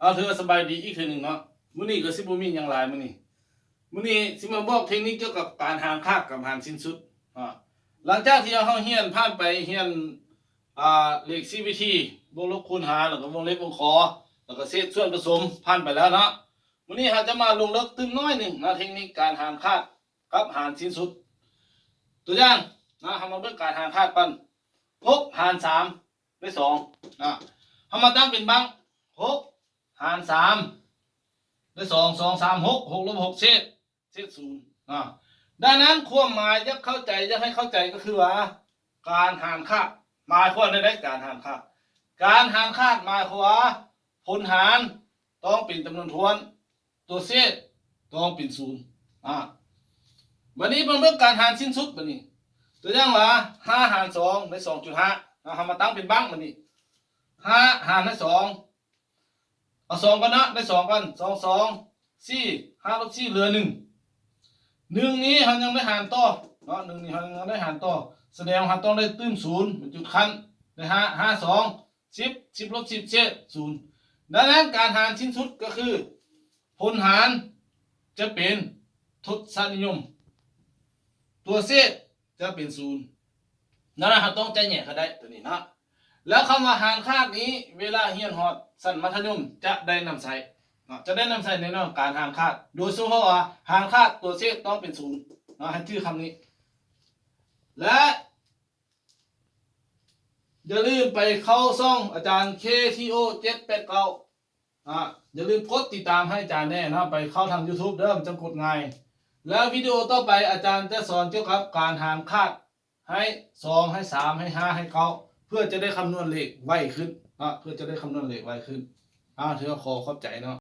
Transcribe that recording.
เอาเธอสบายดีอีกทีหนึ่งเนาะมื้อนี้ก็สิบ่มีหยังหลายมื้อนี้มื้อนี้สิมาบอกเทคนิคเกี่ยวกับการหางคากกับหางสิ้นสุดอ่าหลังจากที่เราเฮียนผ่านไปเฮียนอ่าเลข CVT วงลบคูณหารแล้วก็วงเล็บวงขอแล้วก็เศษส่วนผสมผ่านไปแล้วเนาะมื้อนี้เราจะมาลงลึกตึมน้อยหนึ่งนะเทคนิคการหางคาดกับหางสิ้นสุด ตัวอย่างนะทำมาเบิ่งการหางคาดปันหกหารสามได้สองนะทำมาตั้งเป็นบังหก หารสามได้สองสองสามหกหกลบหกเศษเศษศูนย์นะดังนั้นความหมายจะเข้าใจจะให้เข้าใจก็คือว่า การหารค่าหมายความได้ได้การหารค่าการหารค่าหมายความว่าผลหารต้องเป็นจำนวนทวน ตัวเศษต้องเป็นศูนย์อ่าวันนี้เป็นเรื่องการหารสิ้นสุดวันนี้ ตัวอย่างว่าห้าหารสองได้สองจุดห้าเอาทำมาตั้งเป็นบังวันนี้ห้าหารได้สอง เอาสองกันนะได้สองกันสองสองสี่ห้าลบสี่เหลือหนึ่งหนึ่งนี้เรายังไม่หารต่อเนาะหนึ่งนี้เรายังไม่หารต่อ แสดงว่าต้องได้ตื้มศูนย์เป็นจุดคันได้ห้าห้าสองสิบสิบลบสิบเจ็ดศูนย์ดังนั้นการหารสิ้นสุดก็คือผลหารจะเป็นทศนิยม ตัวเศษจะเป็นศูนย์นั่นนะครับต้องใจแหน่เขาได้ตัวนี้นะ แล้วคำว่าหารคาดนี้ เวลาเฮียนฮอดสันมัธยมจะได้นำใช้เนาะจะได้นำใช้ในเรื่องการหารคาดโดยเฉพาะว่าหารคาดตัวเศษต้องเป็นศูนย์เนาะให้ชื่อคำนี้ และอย่าลืมไปเข้าซ่องอาจารย์ KTO 789อะอย่าลืมกดติดตามให้อาจารย์แน่นะไปเข้าทาง YouTube เริ่มจะกดง่ายแล้ววิดีโอต่อไปอาจารย์จะสอนเกี่ยวกับการหารคาดให้สองให้สามให้ห้าให้เก้า เพื่อจะได้คำนวณเลขไวขึ้นอะเพื่อจะได้คำนวณเลขไวขึ้นอ่าเธอขอขอบใจเนาะ